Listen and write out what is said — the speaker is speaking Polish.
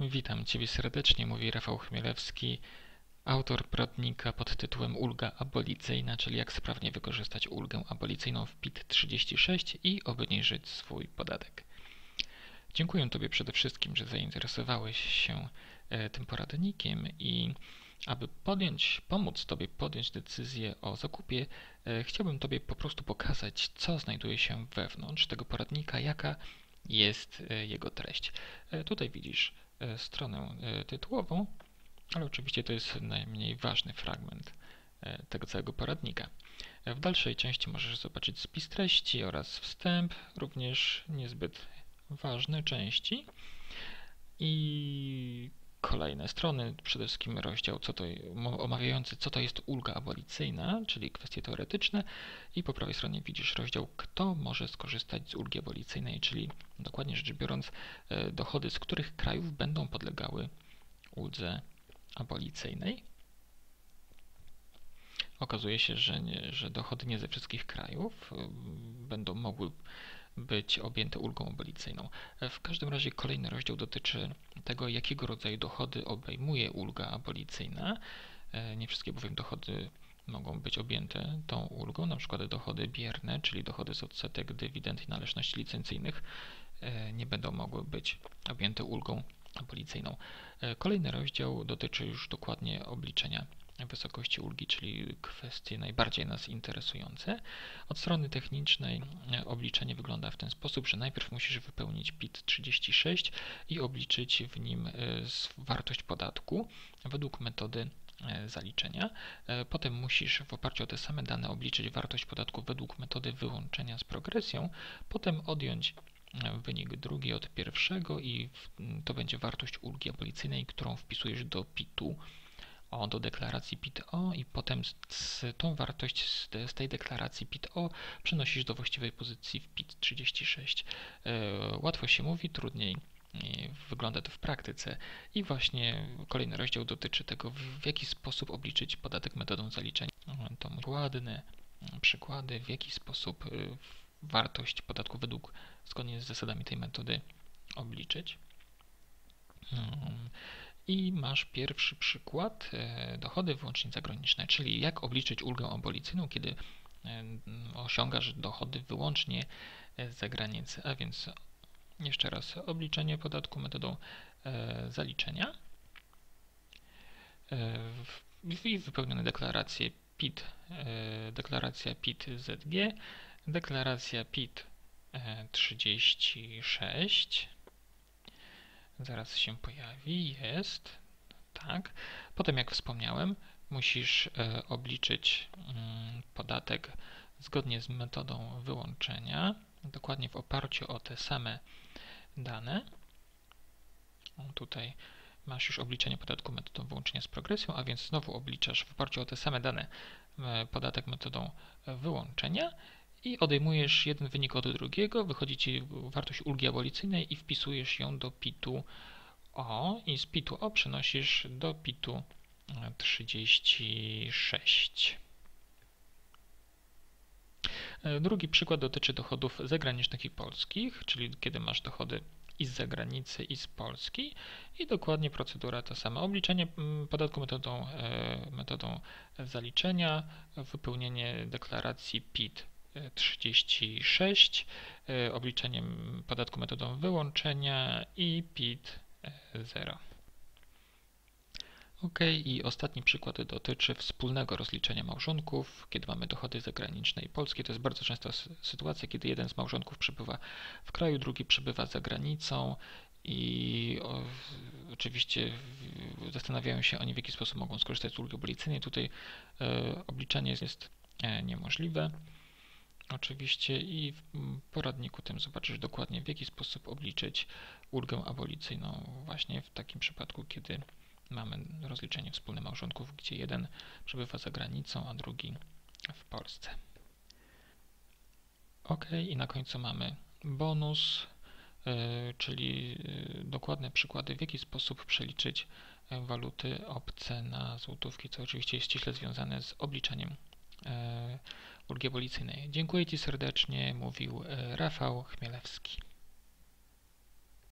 Witam Ciebie serdecznie, mówi Rafał Chmielewski, autor poradnika pod tytułem Ulga abolicyjna, czyli jak sprawnie wykorzystać ulgę abolicyjną w PIT 36 i obniżyć swój podatek. Dziękuję Tobie przede wszystkim, że zainteresowałeś się e, tym poradnikiem i aby podjąć, pomóc Tobie podjąć decyzję o zakupie, e, chciałbym Tobie po prostu pokazać, co znajduje się wewnątrz tego poradnika, jaka jest e, jego treść. Tutaj widzisz stronę tytułową, ale oczywiście to jest najmniej ważny fragment tego całego poradnika. W dalszej części możesz zobaczyć spis treści oraz wstęp, również niezbyt ważne części i kolejne strony, przede wszystkim rozdział co to, omawiający, co to jest ulga abolicyjna, czyli kwestie teoretyczne i po prawej stronie widzisz rozdział, kto może skorzystać z ulgi abolicyjnej, czyli dokładnie rzecz biorąc e, dochody, z których krajów będą podlegały uldze abolicyjnej. Okazuje się, że, nie, że dochody nie ze wszystkich krajów e, będą mogły być objęte ulgą abolicyjną. W każdym razie kolejny rozdział dotyczy tego, jakiego rodzaju dochody obejmuje ulga abolicyjna. E, nie wszystkie bowiem dochody mogą być objęte tą ulgą, na przykład dochody bierne, czyli dochody z odsetek, dywidend i należności licencyjnych e, nie będą mogły być objęte ulgą abolicyjną. E, kolejny rozdział dotyczy już dokładnie obliczenia wysokości ulgi, czyli kwestie najbardziej nas interesujące. Od strony technicznej e, obliczenie wygląda w ten sposób, że najpierw musisz wypełnić PIT 36 i obliczyć w nim e, wartość podatku według metody e, zaliczenia. Potem musisz w oparciu o te same dane obliczyć wartość podatku według metody wyłączenia z progresją, potem odjąć wynik drugi od pierwszego i to będzie wartość ulgi abolicyjnej, którą wpisujesz do PIT-u o do deklaracji PIT-O i potem z, tą wartość z, z, tej deklaracji PIT-O przenosisz do właściwej pozycji w PIT-36. E, łatwo się mówi, trudniej e, wygląda to w praktyce i właśnie kolejny rozdział dotyczy tego, w jaki sposób obliczyć podatek metodą zaliczenia. To ładne przykłady, w jaki sposób e, wartość podatku według, zgodnie z zasadami tej metody obliczyć. Hmm. I masz pierwszy przykład, e, dochody wyłącznie zagraniczne, czyli jak obliczyć ulgę abolicyjną, kiedy e, osiągasz dochody wyłącznie z zagranicy. A więc jeszcze raz obliczenie podatku metodą e, zaliczenia i wypełnione deklaracje PIT, deklaracja PIT ZG, deklaracja PIT 36 zaraz się pojawi, jest, tak. Potem, jak wspomniałem, musisz e, obliczyć mm, podatek zgodnie z metodą wyłączenia, dokładnie w oparciu o te same dane. Tutaj masz już obliczenie podatku metodą wyłączenia z progresją, a więc znowu obliczasz w oparciu o te same dane e, podatek metodą wyłączenia i odejmujesz jeden wynik od drugiego, wychodzi Ci wartość ulgi abolicyjnej i wpisujesz ją do PIT-u O i z PIT-u O przenosisz do PIT-u 36. E, drugi przykład dotyczy dochodów zagranicznych i polskich, czyli kiedy masz dochody i z zagranicy, i z Polski. I dokładnie procedura ta sama. Obliczenie mm, podatku metodą, e, metodą zaliczenia, wypełnienie deklaracji PIT 36, e, obliczeniem podatku metodą wyłączenia i PIT 0. Ok, i ostatni przykład dotyczy wspólnego rozliczenia małżonków, kiedy mamy dochody zagraniczne i polskie. To jest bardzo częsta sytuacja, kiedy jeden z małżonków przebywa w kraju, drugi przebywa za granicą i o, oczywiście zastanawiają się oni, w jaki sposób mogą skorzystać z ulgi abolicyjnej. Tutaj e, obliczenie jest e, niemożliwe oczywiście i w poradniku tym zobaczysz dokładnie w jaki sposób obliczyć ulgę abolicyjną właśnie w takim przypadku, kiedy mamy rozliczenie wspólne małżonków, gdzie jeden przebywa za granicą, a drugi w Polsce. Ok, i na końcu mamy bonus, yy, czyli yy, dokładne przykłady, w jaki sposób przeliczyć yy, waluty obce na złotówki, co oczywiście jest ściśle związane z obliczaniem ulgi abolicyjnej. Dziękuję Ci serdecznie, mówił e, Rafał Chmielewski.